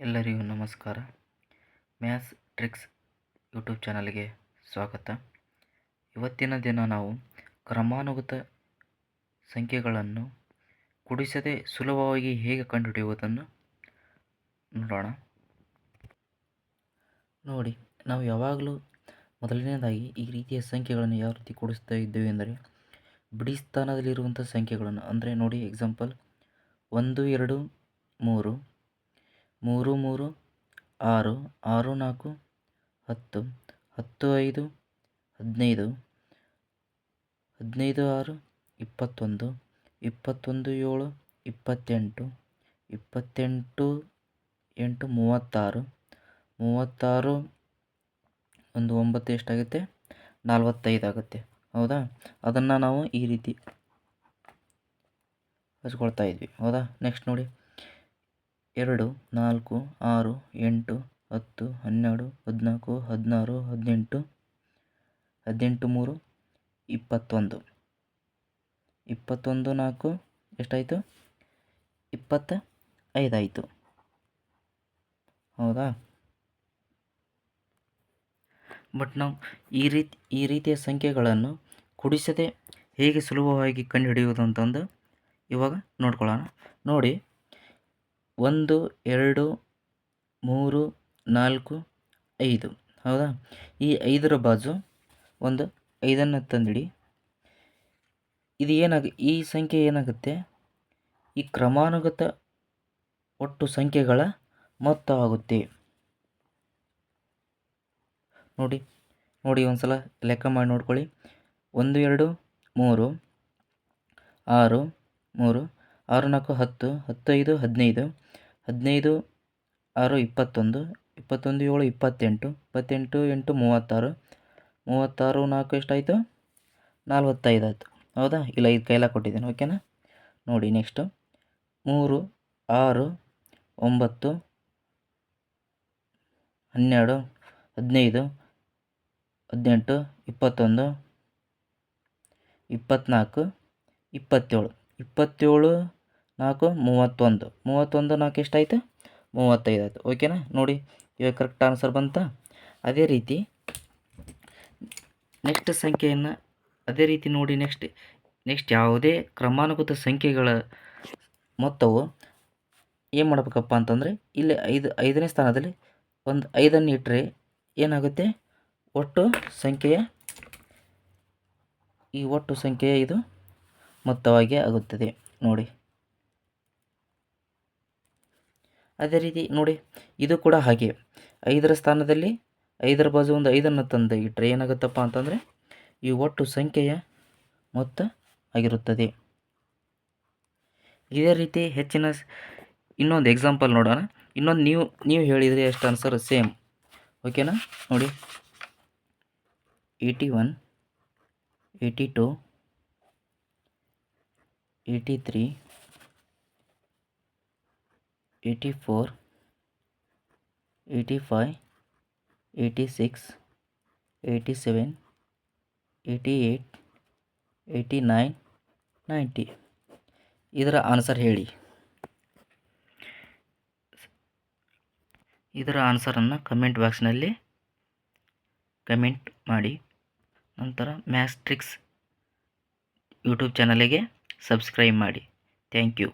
ಎಲ್ಲರಿಗೂ ನಮಸ್ಕಾರ. Maths tricks YouTube ಚಾನಲ್ಗೆ ಸ್ವಾಗತ. ಇವತ್ತಿನ ದಿನ ನಾವು ಕ್ರಮಾನುಗತ ಸಂಖ್ಯೆಗಳನ್ನು ಕುಡಿಸದೆ ಸುಲಭವಾಗಿ ಹೇಗೆ ಕಂಡುಹಿಡಿಯುವುದನ್ನು ನೋಡೋಣ. ನೋಡಿ, ನಾವು ಯಾವಾಗಲೂ ಮೊದಲನೇದಾಗಿ ಈ ರೀತಿಯ ಸಂಖ್ಯೆಗಳನ್ನು ಯಾವ ರೀತಿ ಕೊಡಿಸ್ತಾ ಇದ್ದೇವೆ ಎಂದರೆ ಬಿಡಿ ಸ್ಥಾನದಲ್ಲಿರುವಂಥ ಸಂಖ್ಯೆಗಳನ್ನು. ಅಂದರೆ ನೋಡಿ ಎಕ್ಸಾಂಪಲ್ ಒಂದು, ಎರಡು, ಮೂರು. ಮೂರು ಮೂರು ಆರು ಆರು ನಾಲ್ಕು ಹತ್ತು ಹತ್ತು ಐದು ಹದಿನೈದು ಹದಿನೈದು ಆರು ಇಪ್ಪತ್ತೊಂದು ಇಪ್ಪತ್ತೊಂದು ಏಳು ಇಪ್ಪತ್ತೆಂಟು ಇಪ್ಪತ್ತೆಂಟು ಎಂಟು ಮೂವತ್ತಾರು ಮೂವತ್ತಾರು ಒಂದು ಒಂಬತ್ತು ಎಷ್ಟಾಗುತ್ತೆ? ನಲ್ವತ್ತೈದು ಆಗುತ್ತೆ. ಹೌದಾ? ಅದನ್ನು ನಾವು ಈ ರೀತಿ ಹಚ್ಕೊಳ್ತಾ ಇದ್ವಿ. ಹೌದಾ? ನೆಕ್ಸ್ಟ್ ನೋಡಿ. ಎರಡು, ನಾಲ್ಕು, ಆರು, ಎಂಟು, ಹತ್ತು, ಹನ್ನೆರಡು, ಹದಿನಾಲ್ಕು, ಹದಿನಾರು, ಹದಿನೆಂಟು ಹದಿನೆಂಟು ಮೂರು, ಇಪ್ಪತ್ತೊಂದು. ಇಪ್ಪತ್ತೊಂದು ನಾಲ್ಕು, ಎಷ್ಟಾಯಿತು? ಇಪ್ಪತ್ತ ಐದಾಯಿತು. ಹೌದಾ? ಬಟ್ ನಾವು ಈ ರೀತಿ, ಈ ರೀತಿಯ ಸಂಖ್ಯೆಗಳನ್ನು ಕುಡಿಸದೆ ಹೇಗೆ ಸುಲಭವಾಗಿ ಕಂಡುಹಿಡಿಯುವುದು ಅಂತಂದು ಇವಾಗ ನೋಡ್ಕೊಳ್ಳೋಣ. ನೋಡಿ ಒಂದು, ಎರಡು, ಮೂರು, ನಾಲ್ಕು, ಐದು. ಹೌದಾ? ಈ ಐದರ ಬಾಜು ಒಂದು ಐದನ್ನು ತಂದಿಡಿ. ಇದು ಏನಾಗ, ಈ ಸಂಖ್ಯೆ ಏನಾಗುತ್ತೆ? ಈ ಕ್ರಮಾನುಗತ ಒಟ್ಟು ಸಂಖ್ಯೆಗಳ ಮೊತ್ತ ಆಗುತ್ತೆ. ನೋಡಿ ನೋಡಿ ಒಂದು ಸಲ ಲೆಕ್ಕ ಮಾಡಿ ನೋಡ್ಕೊಳ್ಳಿ. ಒಂದು, ಎರಡು, ಮೂರು, ಆರು, ಮೂರು ಆರು ನಾಲ್ಕು ಹತ್ತು, ಹತ್ತೈದು, ಹದಿನೈದು ಹದಿನೈದು, ಆರು, ಇಪ್ಪತ್ತೊಂದು ಇಪ್ಪತ್ತೊಂದು, ಏಳು, ಇಪ್ಪತ್ತೆಂಟು ಇಪ್ಪತ್ತೆಂಟು, ಎಂಟು, ಮೂವತ್ತಾರು ಮೂವತ್ತಾರು, ನಾಲ್ಕು ಎಷ್ಟಾಯಿತು? ನಲ್ವತ್ತೈದು ಆಯಿತು. ಹೌದಾ? ಇಲ್ಲ ಐದು ಕೈಲ ಕೊಟ್ಟಿದ್ದೀನಿ. ಓಕೆನಾ ನೋಡಿ ನೆಕ್ಸ್ಟು ಮೂರು, ಆರು, ಒಂಬತ್ತು, ಹನ್ನೆರಡು, ಹದಿನೈದು, ಹದಿನೆಂಟು, ಇಪ್ಪತ್ತೊಂದು ಇಪ್ಪತ್ತ್ನಾಲ್ಕು ಇಪ್ಪತ್ತೇಳು. ಇಪ್ಪತ್ತೇಳು ನಾಲ್ಕು, ಮೂವತ್ತೊಂದು. ಮೂವತ್ತೊಂದು ನಾಲ್ಕು ಎಷ್ಟಾಯಿತು? ಮೂವತ್ತೈದು ಆಯಿತು. ಓಕೆನಾ ನೋಡಿ, ಇವಾಗ ಕರೆಕ್ಟ್ ಆನ್ಸರ್ ಬಂತ? ಅದೇ ರೀತಿ ನೆಕ್ಸ್ಟ್ ಸಂಖ್ಯೆಯನ್ನು ಅದೇ ರೀತಿ ನೋಡಿ ನೆಕ್ಸ್ಟ್ ನೆಕ್ಸ್ಟ್ ಯಾವುದೇ ಕ್ರಮಾನುಗತ ಸಂಖ್ಯೆಗಳ ಮೊತ್ತವು ಏನು ಮಾಡಬೇಕಪ್ಪ ಅಂತಂದರೆ, ಇಲ್ಲಿ ಐದು, ಐದನೇ ಸ್ಥಾನದಲ್ಲಿ ಒಂದು ಐದನ್ನು ಇಟ್ಟರೆ ಏನಾಗುತ್ತೆ? ಒಟ್ಟು ಸಂಖ್ಯೆಯ, ಈ ಒಟ್ಟು ಸಂಖ್ಯೆಯ ಇದು ಮೊತ್ತವಾಗಿ ಆಗುತ್ತದೆ. ನೋಡಿ. ಅದೇ ರೀತಿ ನೋಡಿ, ಇದು ಕೂಡ ಹಾಗೆ. ಐದರ ಸ್ಥಾನದಲ್ಲಿ ಐದರ ಬಾಜು ಒಂದು ಐದನ್ನು ತಂದು ಇಟ್ಟರೆ ಏನಾಗುತ್ತಪ್ಪ ಅಂತಂದರೆ, ಈ ಒಟ್ಟು ಸಂಖ್ಯೆಯ ಮೊತ್ತ ಆಗಿರುತ್ತದೆ. ಇದೇ ರೀತಿ ಹೆಚ್ಚಿನ ಇನ್ನೊಂದು ಎಕ್ಸಾಂಪಲ್ ನೋಡೋಣ. ಇನ್ನೊಂದು ನೀವು ನೀವು ಹೇಳಿದರೆ ಎಷ್ಟು ಆನ್ಸರ್ ಸೇಮ್ ಓಕೆನಾ ನೋಡಿ. Eighty one eighty two eighty three eighty four eighty five eighty six eighty seven eighty eight eighty nine ninety ಇದರ ಆನ್ಸರ್ ಹೇಳಿ ಇದರ ಆನ್ಸರನ್ನು ಕಮೆಂಟ್ ಬಾಕ್ಸ್ನಲ್ಲಿ ಕಮೆಂಟ್ ಮಾಡಿ. ನಂತರ ಮ್ಯಾಸ್ಟ್ರಿಕ್ಸ್ ಯೂಟ್ಯೂಬ್ ಚಾನಲಿಗೆ ಸಬ್ಸ್ಕ್ರೈಬ್ ಮಾಡಿ. Thank you